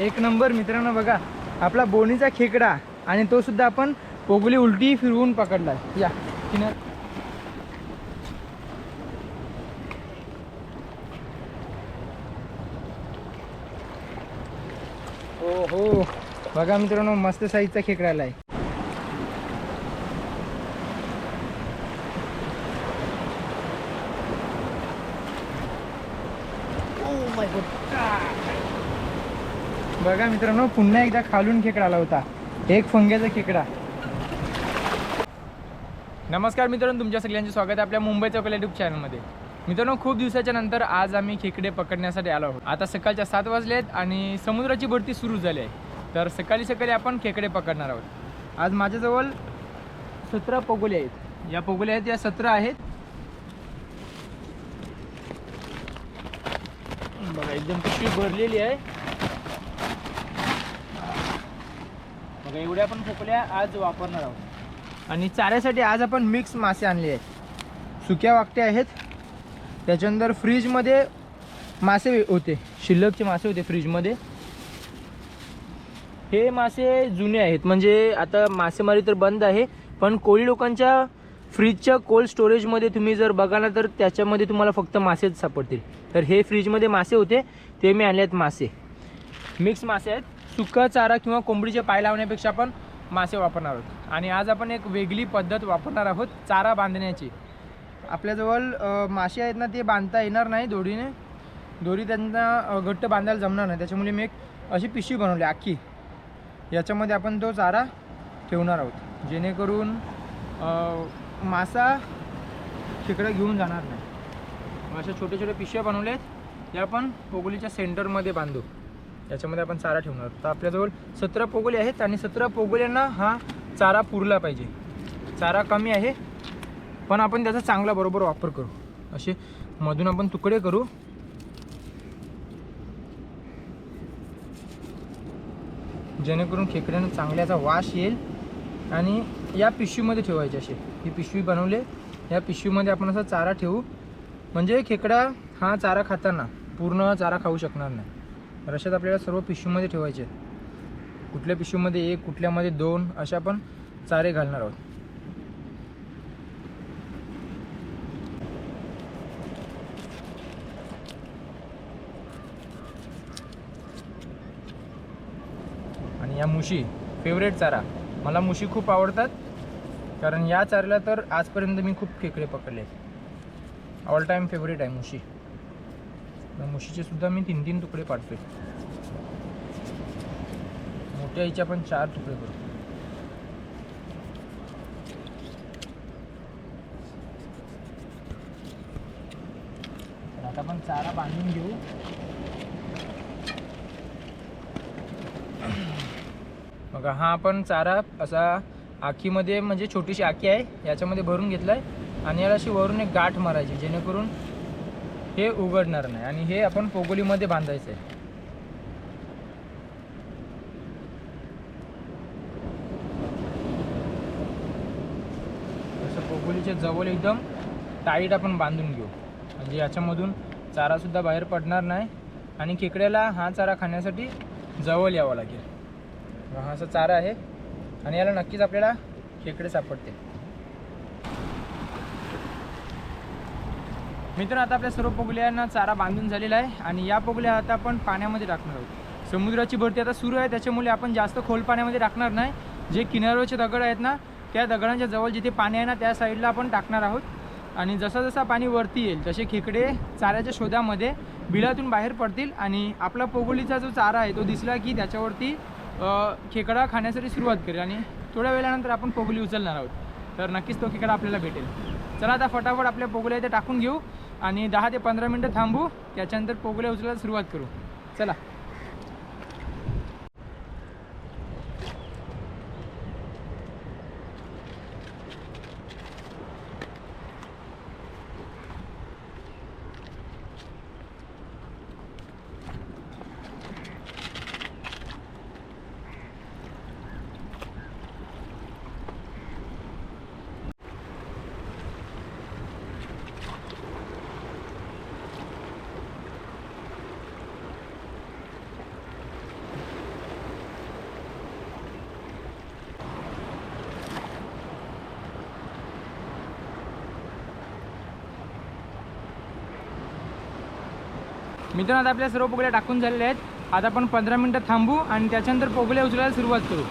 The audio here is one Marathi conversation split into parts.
एक नंबर मित्रांनो बघा आपला बोनीचा खेकडा आणि तो सुद्धा आपण पोगली उलटी फिरवून पकडला या किनार. हो हो बघा मित्रांनो मस्त साईजचा खेकडा आलाय बघा मित्रांनो पुन्हा एकदा खालून खेकडा आला होता. एक फंग्याचा खेकडा. नमस्कार मित्रांनो तुमच्या सगळ्यांचे स्वागत आहे आपल्या मुंबई चौकला युट्यूब चॅनलमध्ये मित्रांनो खूप दिवसाच्या नंतर आज आम्ही खेकडे पकडण्यासाठी आलो आहोत. आता सकाळच्या सात वाजले आहेत आणि समुद्राची भरती सुरू झाली आहे. तर सकाळी सकाळी आपण खेकडे पकडणार आहोत. आज माझ्याजवळ सतरा पोगोले आहेत. या पोगोले आहेत या सतरा आहेत. बघा एकदम पिशवी भरलेली आहे. बघा एवढ्या आपण खोकल्या आज वापरणार आहोत. आणि चाऱ्यासाठी आज आपण मिक्स मासे आणले आहेत. सुक्या वाकटे आहेत. त्याच्यानंतर फ्रीजमध्ये मासे होते. शिल्लकचे मासे होते फ्रीजमध्ये. हे मासे जुने आहेत. म्हणजे आता मासेमारी तर बंद आहे. पण कोळी लोकांच्या फ्रीजच्या कोल्ड स्टोरेजमध्ये तुम्ही जर बघाल तर त्याच्यामध्ये तुम्हाला फक्त मासेच सापडतील. तर हे फ्रीजमध्ये मासे होते. ते मी आणले आहेत मासे. मिक्स मासे आहेत. सुका चारा किंवा कोंबडीचे पाय लावण्यापेक्षा आपण मासे वापरणार आहोत. आणि आज आपण एक वेगळी पद्धत वापरणार आहोत चारा बांधण्याची. आपल्याजवळ मासे आहेत ना ते बांधता येणार नाही दोरीने. दोरी त्यांना घट्ट बांधायला जमणार नाही. त्याच्यामुळे मी एक अशी पिशवी बनवली आखी. याच्यामध्ये आपण तो चारा ठेवणार आहोत. जेणेकरून मासा तिकडे घेऊन जाणार नाही. अशा छोटे छोटे पिशव्या बनवल्या आहेत या आपण पोगलीच्या सेंटरमध्ये बांधू. याच्यामध्ये आपण चारा ठेवणार तर आपल्याजवळ सतरा पोगोली आहेत आणि सतरा पोगोल्यांना हा चारा पुरला पाहिजे. चारा कमी आहे पण आपण त्याचा चांगला बरोबर वापर करू. असे मधून आपण तुकडे करू. जेणेकरून खेकड्यांना चांगल्याचा वास येईल. आणि या पिशवीमध्ये ठेवायचे असे. ही पिशवी बनवले. या पिशवीमध्ये आपण असा चारा ठेवू. म्हणजे खेकडा हा चारा खाताना पूर्ण चारा खाऊ शकणार नाही. रश्यात आपल्याला सर्व पिशूमध्ये ठेवायचे आहेत. कुठल्या पिशवीमध्ये एक कुठल्यामध्ये दोन अशा आपण चारे घालणार आहोत. आणि या मुशी फेवरेट चारा. मला मुशी खूप आवडतात कारण या चाऱ्याला तर आजपर्यंत मी खूप खेकडे पकडले ऑल टाईम फेवरेट आहे मुशी. मुशीचे सुद्धा मी तीन तीन तुकडे पाडतोय. मोठ्या हिच्या पण चार तुकडे करू आता आपण चारा बांधून घेऊ. बघा हा आपण चारा असा आखीमध्ये म्हणजे छोटीशी आखी आहे याच्यामध्ये भरून घेतला आहे आणि याला अशी वरून एक गाठ मारायची जेणेकरून हे उघडणार नाही आणि हे आपण पोगोलीमध्ये बांधायचं आहे जसं पोगोलीच्या जवळ एकदम टाईट आपण बांधून घेऊ. म्हणजे याच्यामधून चारासुद्धा बाहेर पडणार नाही आणि खेकड्याला हा चारा खाण्यासाठी जवळ यावं लागेल. हा असा चारा आहे आणि याला नक्कीच आपल्याला खेकडे सापडते मित्रांनो आता आपल्या सर्व पोगल्यांना चारा बांधून झालेला आहे आणि या पोगल्या आता आपण पाण्यामध्ये टाकणार आहोत. समुद्राची भरती आता सुरू आहे त्याच्यामुळे आपण जास्त खोल पाण्यामध्ये टाकणार नाही. जे किनाऱ्याचे दगड आहेत ना त्या दगडांच्या जवळ जिथे पाणी आहे ना त्या साईडला आपण टाकणार आहोत. आणि जसा जसा पाणी वरती येईल तसे खेकडे चाऱ्याच्या शोधामध्ये बिलातून बाहेर पडतील आणि आपला पोगोलीचा जो चारा आहे तो दिसला की त्याच्यावरती खेकडा खाण्यासाठी सुरुवात करेल आणि थोड्या वेळानंतर आपण पोगोली उचलणार आहोत. तर नक्कीच तो खेकडा आपल्याला भेटेल. चला आता फटाफट आपल्या पोगोल्या इथे टाकून घेऊ. आणि दहा ते पंधरा मिनटं थांबू त्याच्यानंतर पोगल्या उचलायला सुरुवात करू. चला. मित्रांनो आता आपल्या सर्व पोगल्या टाकून झालेल्या आहेत. आता आपण पंधरा मिनटं थांबू आणि त्याच्यानंतर पोगल्या उचलायला सुरुवात करू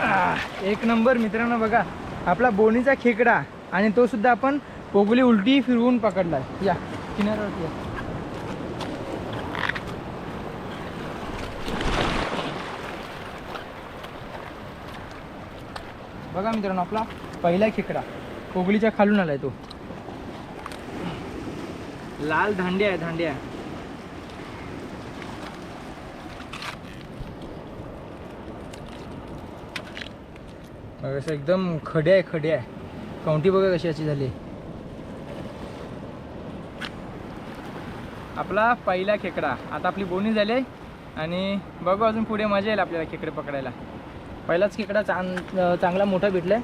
आह, एक नंबर मित्रांनो बघा आपला बोनीचा खेकडा आणि तो सुद्धा आपण पोगली उलटी फिरवून पकडला या किनाऱ्यावरती या. बघा मित्रांनो आपला पहिला खेकडा पोगलीच्या खालून आलाय तो. लाल धांड्या आहे धांड्या. असं एकदम खडे आहे खडे आहे. काउंटी बघा कशी अशी झाली. आपला पहिला खेकडा. आता आपली बोनी झाली आणि बघू अजून पुढे मजा येईल आपल्याला खेकडे पकडायला. पहिलाच खेकडा चांग चांगला मोठा भेटला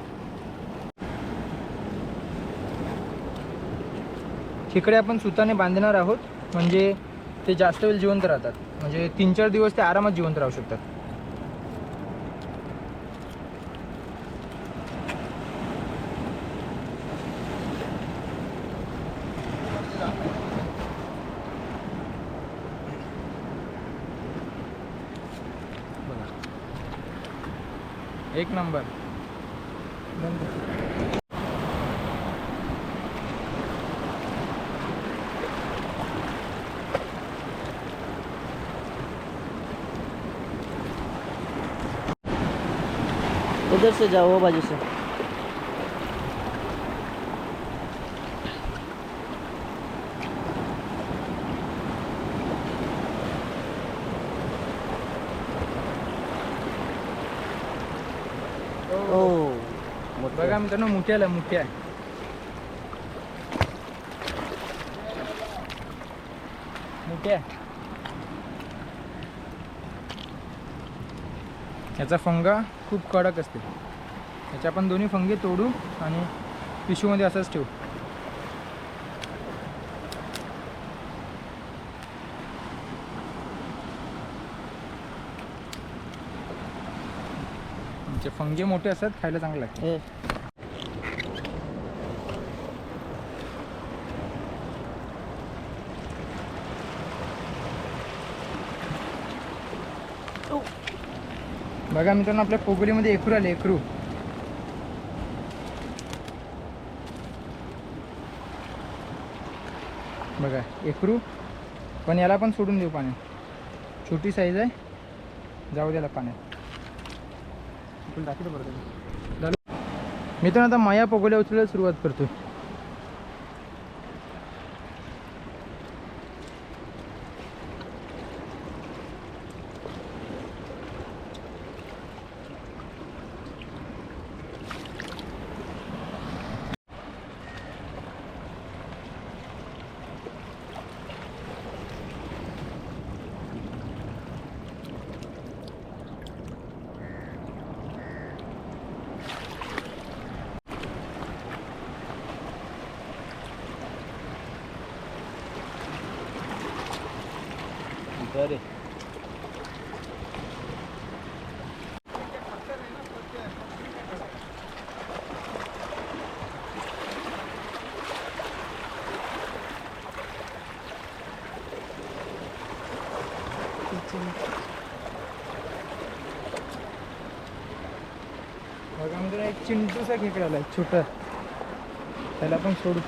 खेकडे आपण सुताने बांधणार आहोत. म्हणजे ते जास्त वेळ जिवंत राहतात. म्हणजे तीन चार दिवस ते आरामात जिवंत राहू शकतात. एक नंबर। उधर से जाओ वो बाजू से। त्याला म्हणतो ना मुठ्याला मुठ्या. मुठ्या. याचा फंगा खूप कडक असते. याच्या आपण दोन्ही फंगे तोडू आणि पिशूमध्ये असंच ठेवू. याचे फंगे मोठे असतात खायला चांगलं आहे बघा मित्रांनो आपल्या पोगलीमध्ये एकरू आले एकरू. बघा एकरू. पण याला पण सोडून देऊ पाण्यात छोटी साईज आहे. जाऊ द्याला पाण्यात. टाकी बरं? मित्रांनो आता माया पोगोल्या उचलायला सुरुवात करतोय. चिंटूचा खेकडा आलाय छोटा. त्याला पण सोडू.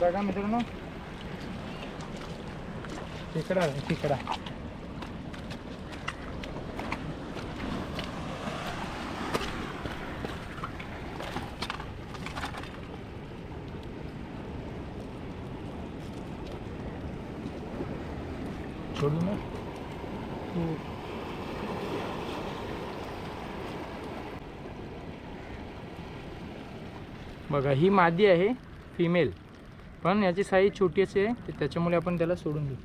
बघा मित्रांनो. खेकडा आहे खेकडा बघा ही मादी आहे फिमेल पण याची साईज छोटी अशी आहे तर त्याच्यामुळे आपण त्याला सोडून देऊ.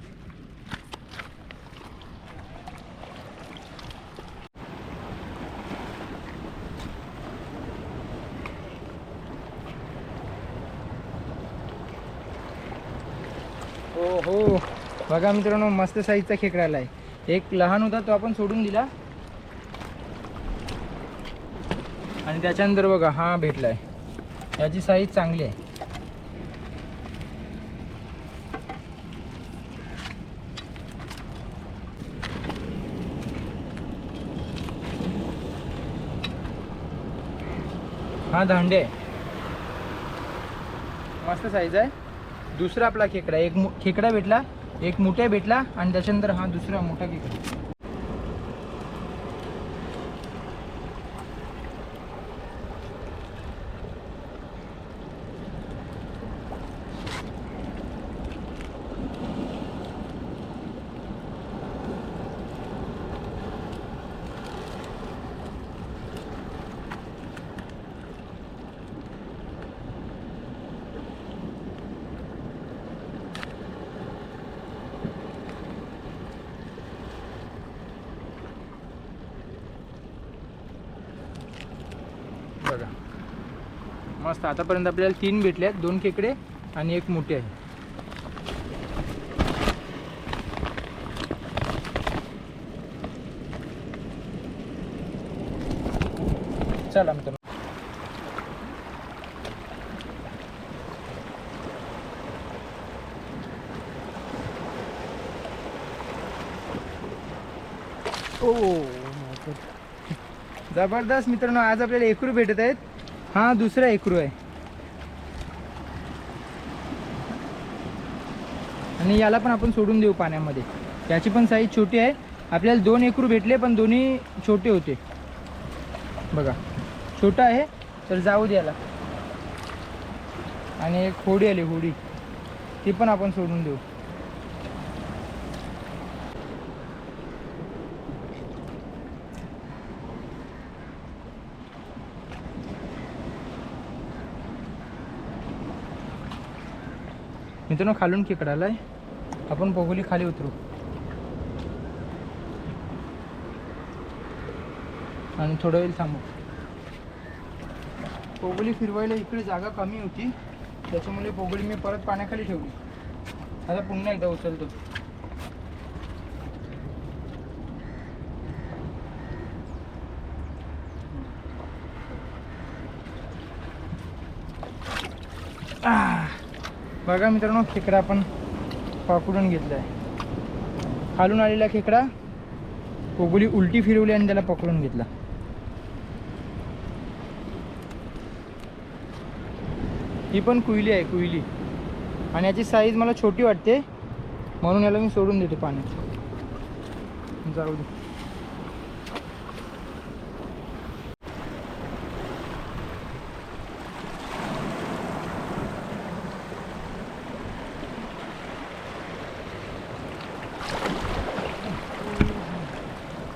हो हो बघा मित्रांनो मस्त साईजचा खेकडाला आहे. एक लहान होता तो आपण सोडून दिला. आणि त्याच्यानंतर बघा हा भेटलाय. याची साईज चांगली आहे. हा दांडे आहे मस्त साईज आहे. दुसरा आपला खेकडा एक खेकडा भेटला एक मोठ्या भेटला आणि त्याच्यानंतर हा दुसरा मोठा खेकडा बघा मस्त आतापर्यंत आपल्याला तीन भेटले आहेत. दोन खेकडे आणि एक मोठे आहे. चला मित्रांनो. ओ जबरदस्त मित्रांनो आज आपल्याला एकरू भेटत आहेत. हा दुसरा एकरू आहे. आणि याला पण आपण सोडून देऊ पाण्यामध्ये. याची पण साईज छोटी आहे. आपल्याला दोन एकरू भेटले पण दोन्ही छोटे होते. बघा छोटा आहे तर जाऊ द्याला आणि एक होडी आली होडी. ती पण आपण सोडून देऊ. मित्रांनो खालून खेकडाला आहे आपण पोगोली खाली उतरू. आणि थोडं वेळ थांबू. पोगोली फिरवायला इकडे जागा कमी होती. त्याच्यामुळे पोगोली मी परत पाण्याखाली ठेवली. आता पुन्हा एकदा उचलतो आह. बघा मित्रांनो खेकडा आपण पकडून घेतला आहे खालून आलेला खेकडा पोगोली उलटी फिरवली आणि त्याला पकडून घेतला. ही पण कुईली आहे कुईली आणि याची साईज मला छोटी वाटते म्हणून याला मी सोडून देतो पाण्यात. जाऊ दे.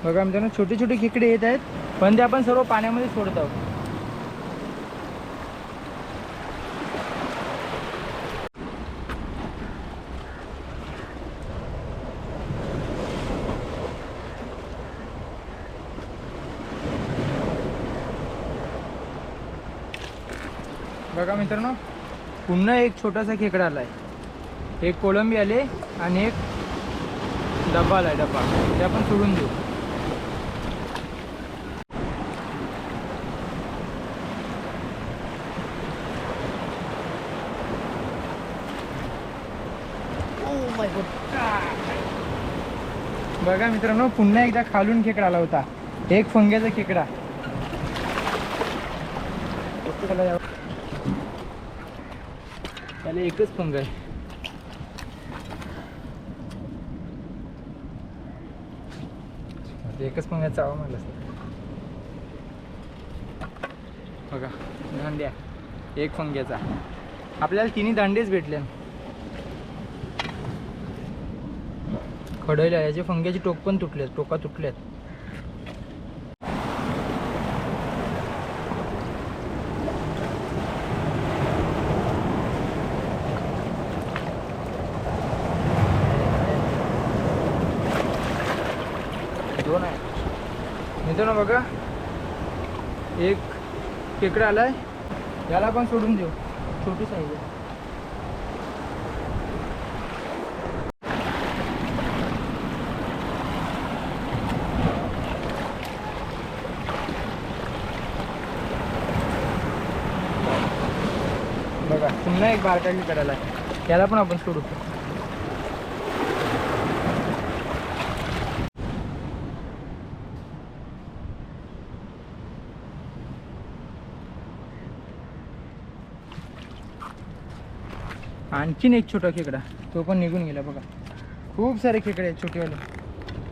बघा मित्रांनो छोटे छोटे खेकडे येत आहेत पण ते आपण सर्व पाण्यामध्ये सोडत आहोत. बघा मित्रांनो पुन्हा एक छोटासा खेकडा आलाय. एक कोळंबी आले आणि एक डब्बा आलाय डब्बा. ते आपण सोडून देऊ. बघा मित्रांनो पुन्हा एकदा खालून खेकडा आला होता. एक फंग्याचा खेकडा. त्याला एकच फंग आहे. एकच पंगा चावा म्हटलं बघा दांड्या. एक फंग्याचा. आपल्याला तिन्ही दांडेच भेटले. खडयला याचे फंग्याचे टोक पण तुटलेत टोका तुटल्यात. दोन आहे. मित्रांनो बघा एक खेकडा आलाय याला पण सोडून देऊ. छोटी साईज आहे. बघा पुन्हा एक बारका करायला आहे. याला पण आपण सोडू. आणखीन एक छोटा खेकडा. तो पण निघून गेला बघा. खूप सारे खेकडे आहेत छोटेवाले.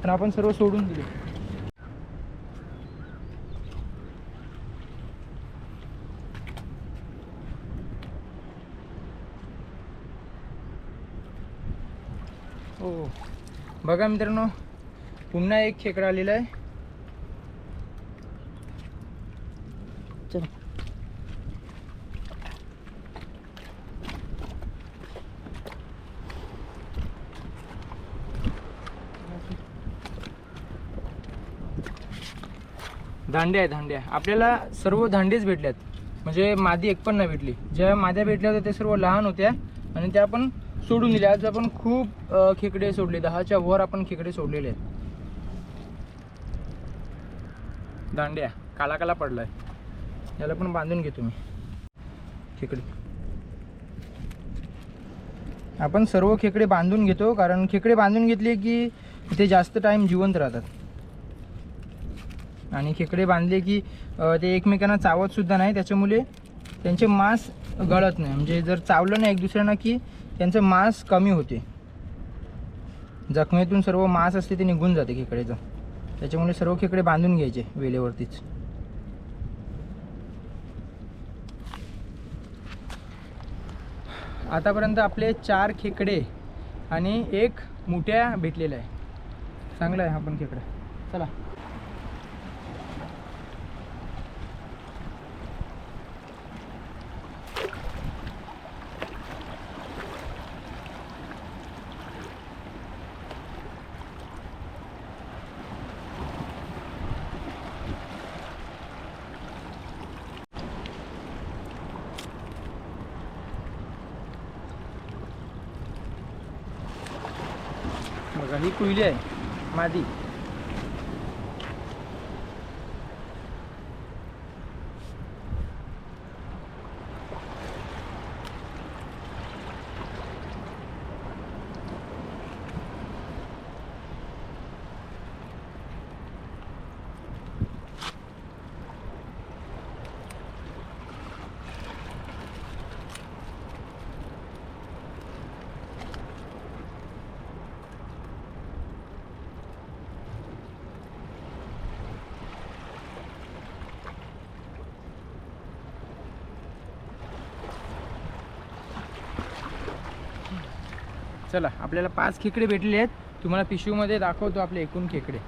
पण आपण सर्व सोडून दिले. हो. बघा मित्रांनो पुन्हा एक खेकडा आलेला आहे. चल. दांडे आहे दांड्या आपल्याला सर्व दांडेच भेटल्यात. म्हणजे मादी एक पण नाही भेटली. ज्या माद्या भेटल्या होत्या त्या सर्व लहान होत्या. आणि त्या पण सोडून दिले. आज आपण खूप खेकडे सोडले. दहाच्या वर आपण खेकडे सोडलेले आहेत. दांड्या. काला काला पडलाय. याला पण बांधून घेतो मी खेकडे. आपण सर्व खेकडे बांधून घेतो कारण खेकडे बांधून घेतले की ते जास्त टाइम जिवंत राहतात. आणि खेकडे बांधले की ते एकमेकांना चावत सुद्धा नाही. त्याच्यामुळे त्यांचे मांस गळत नाही. म्हणजे जर चावलं नाही एक दुसऱ्यांना की त्यांचं मांस कमी होते. जखमेतून सर्व मांस असते ते निघून जाते खेकडेचं त्याच्यामुळे सर्व खेकडे बांधून घ्यायचे वेळेवरतीच आतापर्यंत आपले चार खेकडे आणि एक मुठ्या भेटलेला आहे. चांगला आहे हा पण खेकडा. चला. बघा ही चला आपल्याला पाच खेकडे भेटले आहेत. तुम्हाला पिशवीमध्ये दाखवतो आपले एकूण खेकडे.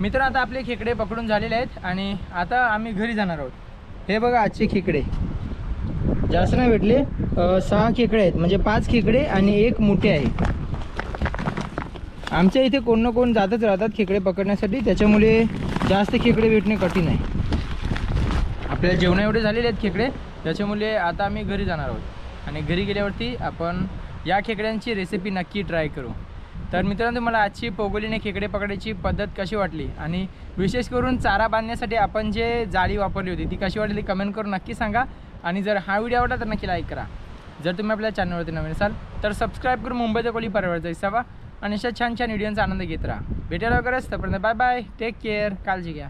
मित्र आता आपले खेकडे पकडून झालेले आहेत आणि आता आम्ही घरी जाणार आहोत. हे बघा आजचे खेकडे. जास्त नाही भेटले सहा खेकडे आहेत म्हणजे पाच खेकडे आणि एक मोठे आहे. आमच्या इथे कोण ना कोण जातच राहतात खेकडे पकडण्यासाठी. त्याच्यामुळे जास्त खेकडे भेटणे कठीण आहे. आपल्या जेवणा एवढे झालेले आहेत खेकडे. त्याच्यामुळे आता आम्ही घरी जाणार आहोत. आणि घरी गेल्यावरती आपण या खेकड्यांची रेसिपी नक्की ट्राय करू. तर मित्रांनो मला आजची पोगोलीने खेकडे पकडायची पद्धत कशी वाटली? आणि विशेष करून चारा बांधण्यासाठी आपण जे जाळी वापरली होती ती कशी वाटली कमेंट करून नक्की सांगा. आणि जर हा व्हिडिओ आवडला तर नक्की लाईक करा. जर तुम्ही आपल्या चॅनलवरती नवीन असाल तर सबस्क्राईब करून मुंबईचा कोली परवडचा हिस्सा आणि अशा छान छान व्हिडिओचा आनंद घेत राहा. भेटायला वगैरेच तोपर्यंत बाय बाय. टेक केअर काळजी घ्या.